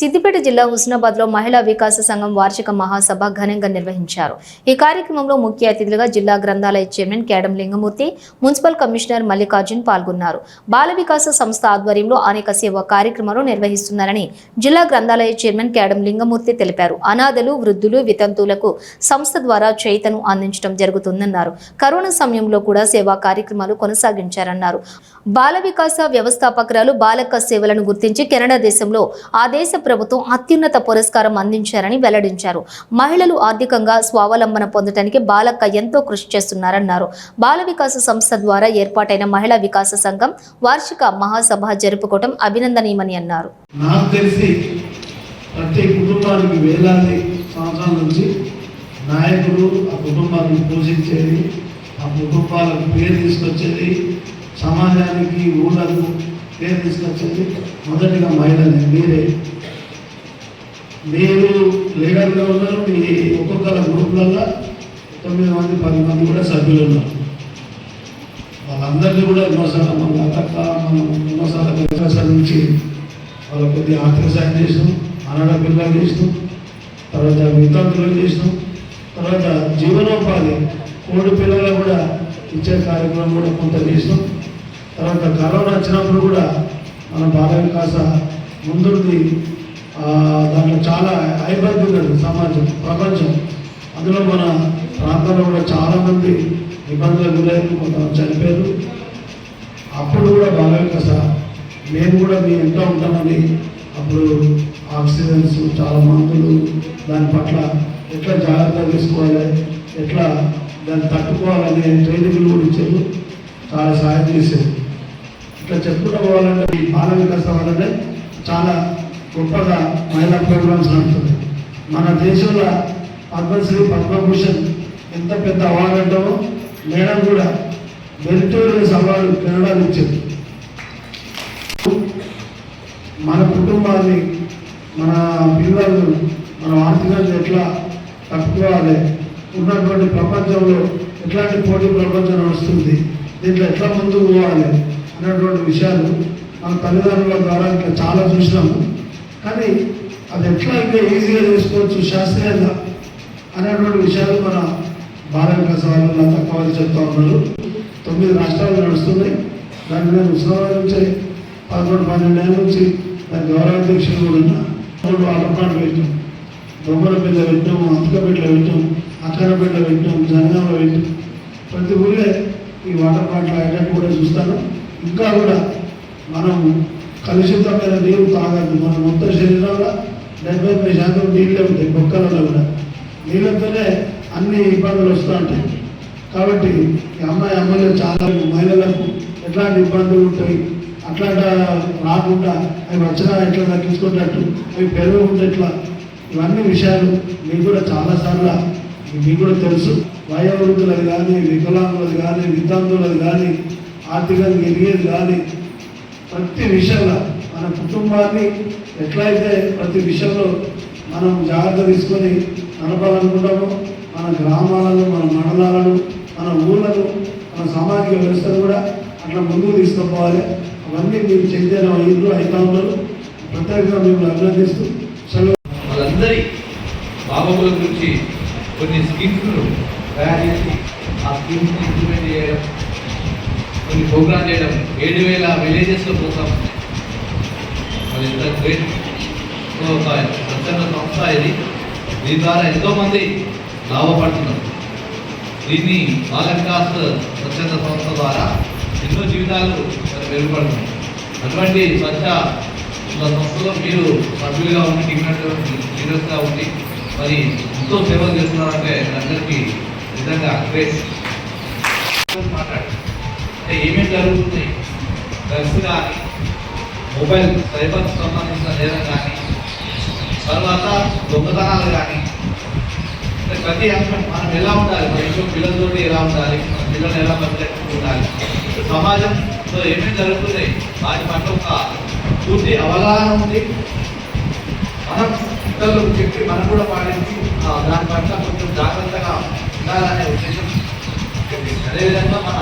సిద్దిపేట జిల్లా హుస్నాబాద్లో మహిళా వికాస సంఘం వార్షిక మహాసభ ఘనంగా నిర్వహించారు. ఈ కార్యక్రమంలో ముఖ్య అతిథులుగా జిల్లా గ్రంథాలయ chairman Kedam Lingamurthy municipal commissioner Mallikarjun పాల్గొన్నారు. బాల వికాస సంస్థ ఆధ్వర్యంలో అనేక సేవా కార్యక్రమాలు నిర్వహిస్తున్నారని జిల్లా గ్రంథాలయ చైర్మన్ కేడం లింగమూర్తి తెలిపారు. అనాథలు వృద్ధులు వితంతువులకు సంస్థ ద్వారా చేతను అందించడం జరుగుతుందన్నారు. కరోనా సమయంలో కూడా సేవా కార్యక్రమాలు కొనసాగించారన్నారు. బాల వికాస వ్యవస్థాపకురాలు బాలక సేవలను గుర్తించి కెనడా దేశంలో ఆ దేశ ప్రభుత్వం అత్యున్నత పురస్కారం అందించారని వెల్లడించారు. మహిళలు ఆర్థికంగా స్వావలంబన పొందడానికి బాలక్క ఎంతో కృషి చేస్తున్నారన్నారు. బాల వికాస సంస్థ ద్వారా ఏర్పాటైన మహిళా వికాస సంఘం వార్షిక మహాసభ జరుపుకోవడం అభినందనీయమని అన్నారు. ప్రతి కుటుంబానికి వేలాది సంవత్సరాల నుంచి నాయకులు ఆ కుటుంబాన్ని పోషించేది ఆ కుటుంబాలకు పేరు తీసుకొచ్చేది సమాజానికి ఊళ్ళకు పేరు తీసుకొచ్చేది మొదటిగా మహిళలే మీరే. మీరు లీడర్గా ఉన్నారు మీ ఒక్కొక్కల గ్రూప్లలో తొమ్మిది మంది పది మంది కూడా సభ్యులు ఉన్నారు. వాళ్ళందరినీ కూడా ఎన్నోసార్లు మన లతక్క మనం ఎన్నోసార్లు వికాసాల నుంచి వాళ్ళ కొద్ది ఆర్థిక సాయం చేసినాం అనాథ పిల్లలు చేసినాం తర్వాత వితంతులు చేసినాం తర్వాత జీవనోపాధి కోడి పిల్లలు కూడా ఇచ్చే కార్యక్రమం కూడా కొంత చేసినాం. తర్వాత కరోనా వచ్చినప్పుడు కూడా మన బాల వికాస ముందుంది దాంట్లో చాలా అయిపోతున్నారు సమాజం ప్రపంచం. అందులో మన ప్రాంతంలో కూడా చాలామంది ఇబ్బందులకు గురైన కొంతమంది చనిపోయారు. అప్పుడు కూడా బాగా సార్ మేము కూడా మీ ఇంట్లో ఉంటామని అప్పుడు ఆక్సిజన్స్ చాలా మందులు దాని పట్ల ఎట్లా జాగ్రత్త తీసుకోవాలి ఎట్లా దాన్ని తట్టుకోవాలనే ట్రైనింగ్లు కూడా ఇచ్చారు. చాలా సాయం చేశారు. ఇట్లా చెప్పుకుంటూ పోవాలంటే ఈ బాల వికాసం వల్లనే చాలా గొప్పగా మహిళా ప్రోగ్రామ్స్ నడుస్తుంది మన దేశంలో పద్మశ్రీ పద్మభూషణ్ ఎంత పెద్ద అవార్డు అంటామో మేడం కూడా మెరిటోరియస్ అవార్డు కెనడాలు ఇచ్చారు మన కుటుంబాన్ని మన పిల్లలు మన ఆర్థికంగా ఎట్లా తట్టుకోవాలి ఉన్నటువంటి ప్రపంచంలో ఎట్లాంటి పోటీ ప్రపంచం నడుస్తుంది దీంట్లో ఎట్లా ముందుకు పోవాలి అనేటువంటి విషయాలు మన తల్లిదండ్రుల ద్వారా ఇట్లా చాలా చూసినాము. కానీ అది ఎట్లా ఇంకా ఈజీగా చేసుకోవచ్చు శాస్త్రీయంగా అనేటువంటి విషయాలు మన భారత ప్రసాద్ వాళ్ళు తక్కువ చెప్తా ఉన్నారు. తొమ్మిది రాష్ట్రాలు నడుస్తున్నాయి. దాని నేను ఉత్సవాల నుంచి పదకొండు పన్నెండు ఏళ్ళ నుంచి దాని గౌరవాధ్యక్షులు కూడా ఉన్నా. మూడు అలపాటు పెట్టాం. దొంగలపేట పిల్ల పెట్టాం అతకపేటలో పెట్టాం అక్కరపేటలో పెట్టాం జనగాంలో పెట్టాం. ప్రతి ఊళ్ళే ఈ వాటర్ పాటలు అయ్యేటట్టు కూడా చూస్తాను. ఇంకా కూడా మనం కలుషితమైన నీరు తాగద్దు మన మొత్తం శరీరంలో డెబ్బై ఎనభై శాతం నీళ్ళే ఉంటాయి మొక్కలలో కూడా. నీళ్ళతోనే అన్ని ఇబ్బందులు వస్తూ ఉంటాయి. కాబట్టి ఈ అమ్మాయి అమ్మాయిలు చాలా మహిళలకు ఎట్లాంటి ఇబ్బందులు ఉంటాయి అట్లాంటి రాకుండా అవి వచ్చినా ఎట్లా తగ్గించుకున్నట్టు అవి పెరగకుండా ఎట్లా? ఇవన్నీ విషయాలు మీకు కూడా చాలాసార్లు మీకు కూడా తెలుసు. వయోవృద్ధులది కానీ వికలాంగులది కానీ వితంతులది కానీ ఆర్థికంగా ఎదిగేది కానీ ప్రతి విషయంలో మన కుటుంబాన్ని ఎట్లయితే ప్రతి విషయంలో మనం జాగ్రత్త తీసుకొని నడపాలనుకుంటామో మన గ్రామాలను మన మండలాలను మన ఊళ్ళను మన సామాజిక వ్యవస్థను కూడా అట్లా ముందుకు తీసుకుపోవాలి. అవన్నీ మీరు చైతన్యం ఇల్లు అవుతా ఉన్నారు. ప్రత్యేకంగా మిమ్మల్ని అభినందిస్తూ సెలవు. వాళ్ళందరి బాబుల గురించి కొన్ని స్కీమ్స్ను తయారు చేసి ఆ స్కీమ్స్ ఇంప్లిమెంట్ చేయడం కొన్ని ప్రోగ్రామ్ చేయడం. ఏడు వేల విలేజెస్లో ప్రోగ్రామ్ అది గ్రేట్ ఒక స్వచ్ఛంద సంస్థ ఇది. దీని ద్వారా ఎంతోమంది లాభపడుతున్నారు. దీన్ని బాల స్వచ్ఛంద సంస్థ ద్వారా ఎన్నో జీవితాలు మెరుగుపడుతున్నాయి. అటువంటి స్వచ్ఛ సంస్థలో మీరు సభ్యులుగా ఉండి డిగ్నెట్ లీడర్స్గా ఉండి మరి ఎంతో సేవలు చేస్తున్నారంటే అందరికీ నిజంగా గ్రేట్ మాట్లాడు అంటే ఏమేమి జరుగుతుంది? డ్రగ్స్ కానీ మొబైల్ సైబర్ సంబంధించిన నేరం కానీ తర్వాత దొంగతనాలు కానీ ప్రతి అంశం మనం ఎలా ఉండాలి? మన ఇంట్లో పిల్లలతోటి ఎలా ఉండాలి? మన పిల్లలు ఎలా పరిచయం ఉండాలి? సమాజంలో ఏమేమి జరుగుతుంది? వాటి పట్ల ఒక పూర్తి అవగాహన ఉంది. మనం ఇతరులకు చెప్పి మనం కూడా పాటించి దాని పట్ల కొంచెం జాగ్రత్తగా ఉండాలనే ఉద్దేశం. అదేవిధంగా మన